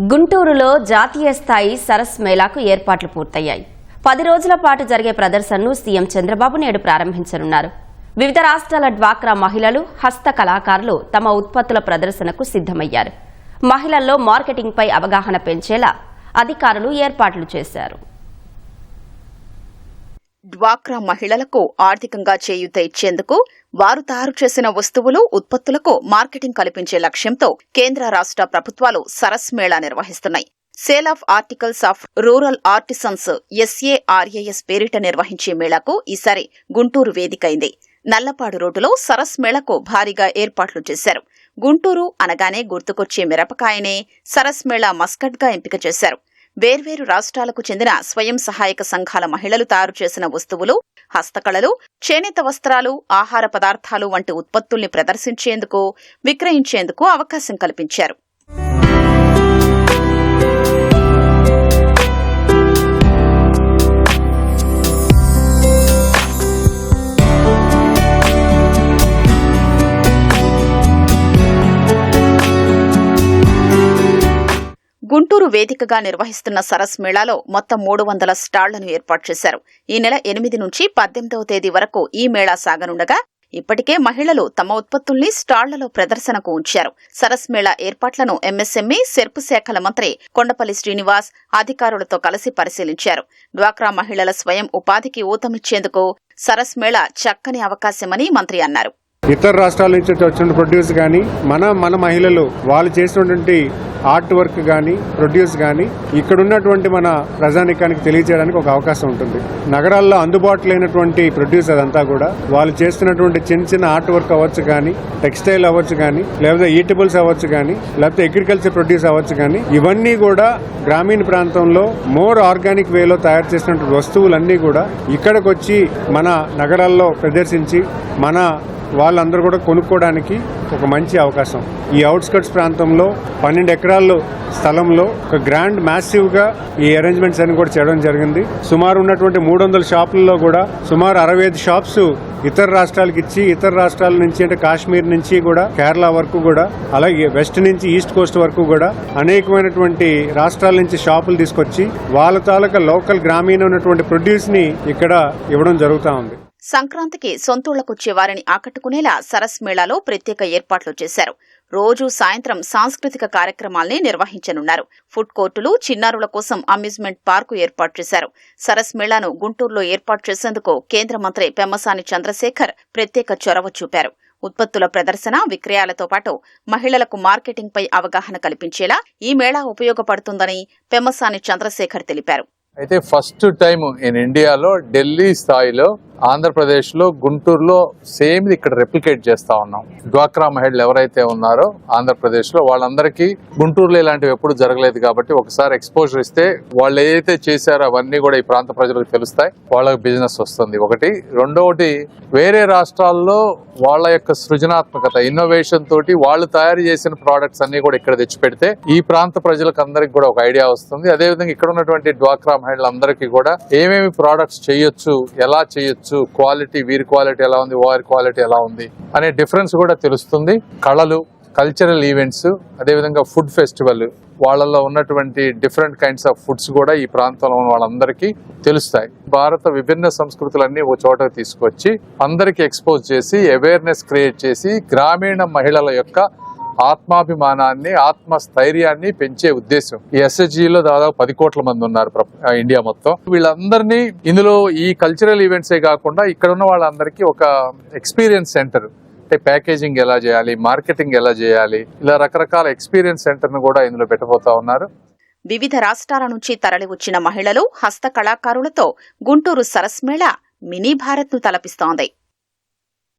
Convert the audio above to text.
గుంటూరులో జాతీయ స్థాయి సరస్ మేళాకు ఏర్పాట్లు పూర్తయ్యాయి. పది రోజుల పాటు జరిగే ప్రదర్శనను సీఎం చంద్రబాబు నేడు ప్రారంభించనున్నారు. వివిధ రాష్ట్రాల డ్వాక్రా మహిళలు హస్త కళాకారులు తమ ఉత్పత్తుల ప్రదర్శనకు సిద్ధమయ్యారు. మహిళల్లో మార్కెటింగ్పై అవగాహన పెంచేలా అధికారులు ఏర్పాట్లు చేశారు. డ్వాక్రా మహిళలకు ఆర్థికంగా చేయూత ఇచ్చేందుకు వారు తయారు చేసిన వస్తువులు ఉత్పత్తులకు మార్కెటింగ్ కల్పించే లక్ష్యంతో కేంద్ర రాష్ట్ర ప్రభుత్వాలు సరస్ మేళా నిర్వహిస్తున్నాయి. Sale of articles of rural artisans SARAS పేరిట నిర్వహించే మేళాకు ఈసారి గుంటూరు వేదికైంది నల్లపాడు రోడ్డులో సరస్ మేళకు భారీగా ఏర్పాట్లు చేశారు. గుంటూరు అనగానే గుర్తుకొచ్చే మిరపకాయనే సరస్ మేళా మస్కట్గా ఎంపిక చేశారు. వేర్వేరు రాష్ట్రాలకు చెందిన స్వయం సహాయక సంఘాల మహిళలు తయారు చేసిన వస్తువులు హస్తకళలు చేనేత వస్త్రాలు ఆహార పదార్థాలు వంటి ఉత్పత్తుల్ని ప్రదర్శించేందుకు విక్రయించేందుకు అవకాశం కల్పించారు. గుంటూరు వేదికగా నిర్వహిస్తున్న సరస్ మేళాలో మొత్తం మూడు వందల స్టాళ్ళను ఏర్పాటు చేశారు. ఈ నెల ఎనిమిది నుంచి పద్దెనిమిదవ తేదీ వరకు ఈ మేళా సాగనుండగా ఇప్పటికే మహిళలు తమ ఉత్పత్తుల్ని స్టాళ్ళలో ప్రదర్శనకు ఉంచారు. సరస్ మేళా ఏర్పాట్లను ఎంఎస్ఎంఈ సెర్పు శాఖల మంత్రి కొండపల్లి శ్రీనివాస్ అధికారులతో కలిసి పరిశీలించారు. డ్వాక్రా మహిళల స్వయం ఉపాధికి ఊతమిచ్చేందుకు సరస్ మేళా చక్కని అవకాశమని మంత్రి అన్నారు. ఇతర రాష్ట్రాల నుంచి వచ్చిన ప్రొడ్యూస్ కానీ మన మన మహిళలు వాళ్ళు చేసినటువంటి ఆర్ట్ వర్క్ కానీ ప్రొడ్యూస్ కానీ ఇక్కడ ఉన్నటువంటి మన ప్రజానికానికి తెలియజేయడానికి ఒక అవకాశం ఉంటుంది. నగరాల్లో అందుబాటులో లేనటువంటి ప్రొడ్యూస్ అదంతా కూడా వాళ్ళు చేస్తున్నటువంటి చిన్న చిన్న ఆర్ట్ వర్క్ అవ్వచ్చు కానీ టెక్స్టైల్ అవ్వచ్చు కానీ లేకపోతే ఈటబుల్స్ అవ్వచ్చు కానీ లేకపోతే అగ్రికల్చర్ ప్రొడ్యూస్ అవ్వచ్చు కానీ ఇవన్నీ కూడా గ్రామీణ ప్రాంతంలో మోర్ ఆర్గానిక్ వేలో తయారు చేసినటువంటి వస్తువులన్నీ కూడా ఇక్కడికి వచ్చి మన నగరాల్లో ప్రదర్శించి మన వాళ్ళందరూ కూడా కొనుక్కోవడానికి ఒక మంచి అవకాశం. ఈ అవుట్స్కట్స్ ప్రాంతంలో పన్నెండు ఎకరాల్లో స్థలంలో ఒక గ్రాండ్ మ్యాసివ్గా ఈ అరేంజ్మెంట్స్ అన్ని కూడా చేయడం జరిగింది. సుమారు ఉన్నటువంటి మూడు వందల షాపుల్లో కూడా సుమారు అరవై ఐదు షాప్స్ ఇతర రాష్ట్రాలకు ఇచ్చి ఇతర రాష్ట్రాల నుంచి అంటే కాశ్మీర్ నుంచి కూడా కేరళ వరకు కూడా అలాగే వెస్ట్ నుంచి ఈస్ట్ కోస్ట్ వరకు కూడా అనేకమైనటువంటి రాష్ట్రాల నుంచి షాపులు తీసుకొచ్చి వాళ్ళ తాలూకా లోకల్ గ్రామీణ ఉన్నటువంటి ప్రొడ్యూస్ని ఇక్కడ ఇవ్వడం జరుగుతూ ఉంది. సంక్రాంతికి సొంతూళ్ళకొచ్చే వారిని ఆకట్టుకునేలా సరస్ మేళాలో ప్రత్యేక ఏర్పాట్లు చేశారు. రోజు సాయంత్రం సాంస్కృతిక కార్యక్రమాల్ని నిర్వహించనున్నారు. ఫుడ్ కోర్టులు చిన్నారుల కోసం అమ్యూజ్మెంట్ పార్కు ఏర్పాటు చేశారు. సరస్ మేళాను గుంటూరులో ఏర్పాటు చేసేందుకు కేంద్ర మంత్రి పెమ్మసాని చంద్రశేఖర్ ప్రత్యేక చొరవ చూపారు. ఉత్పత్తుల ప్రదర్శన విక్రయాలతో పాటు మహిళలకు మార్కెటింగ్పై అవగాహన కల్పించేలా ఈ మేళా ఉపయోగపడుతుందని పెమ్మసాని చంద్రశేఖర్ తెలిపారు. అయితే ఫస్ట్ టైం ఇన్ ఇండియాలో ఢిల్లీ స్థాయిలో ఆంధ్రప్రదేశ్లో గుంటూరులో సేమ్ ఇక్కడ రెప్లికేట్ చేస్తా ఉన్నాం. డ్వాక్రా మహిళలు ఎవరైతే ఉన్నారో ఆంధ్రప్రదేశ్లో వాళ్ళందరికీ గుంటూరులో ఇలాంటివి ఎప్పుడు జరగలేదు కాబట్టి ఒకసారి ఎక్స్పోజర్ ఇస్తే వాళ్ళు ఏదైతే చేశారో అవన్నీ కూడా ఈ ప్రాంత ప్రజలకు తెలుస్తాయి. వాళ్ళకి బిజినెస్ వస్తుంది ఒకటి. రెండవటి వేరే రాష్ట్రాల్లో వాళ్ళ యొక్క సృజనాత్మకత ఇన్నోవేషన్ తోటి వాళ్ళు తయారు చేసిన ప్రోడక్ట్స్ అన్ని కూడా ఇక్కడ తెచ్చిపెడితే ఈ ప్రాంత ప్రజలకు అందరికి కూడా ఒక ఐడియా వస్తుంది. అదేవిధంగా ఇక్కడ ఉన్నటువంటి డ్వాక్రా మహిళలందరికీ కూడా ఏమేమి ప్రోడక్ట్స్ చేయొచ్చు ఎలా చేయొచ్చు క్వాలిటీ వీరి క్వాలిటీ ఎలా ఉంది వారి క్వాలిటీ ఎలా ఉంది అనే డిఫరెన్స్ కూడా తెలుస్తుంది. కళలు కల్చరల్ ఈవెంట్స్ అదేవిధంగా ఫుడ్ ఫెస్టివల్ వాళ్ళలో ఉన్నటువంటి డిఫరెంట్ కైండ్స్ ఆఫ్ ఫుడ్స్ కూడా ఈ ప్రాంతంలో ఉన్న వాళ్ళందరికీ తెలుస్తాయి. భారత విభిన్న సంస్కృతులన్నీ ఒక చోట తీసుకొచ్చి అందరికీ ఎక్స్పోజ్ చేసి అవేర్నెస్ క్రియేట్ చేసి గ్రామీణ మహిళల యొక్క ఆత్మాభిమానాన్ని ఆత్మస్థైర్యాన్ని పెంచే ఉద్దేశం. ఈ ఎస్ఎస్జిలో దాదాపు పది కోట్ల మంది ఉన్నారు ఇండియా మొత్తం. వీళ్ళందరినీ ఇందులో ఈ కల్చరల్ ఈవెంట్సే కాకుండా ఇక్కడ ఉన్న వాళ్ళందరికీ ఒక ఎక్స్పీరియన్స్ సెంటర్ అంటే ప్యాకేజింగ్ ఎలా చేయాలి మార్కెటింగ్ ఎలా చేయాలి ఇలా రకరకాల ఎక్స్పీరియన్స్ సెంటర్ను కూడా ఇందులో పెట్టబోతా ఉన్నారు. వివిధ రాష్ట్రాల నుంచి తరలివచ్చిన మహిళలు హస్త కళాకారులతో గుంటూరు సరస్మేళ మినీ భారత్ను తలపిస్తోంది.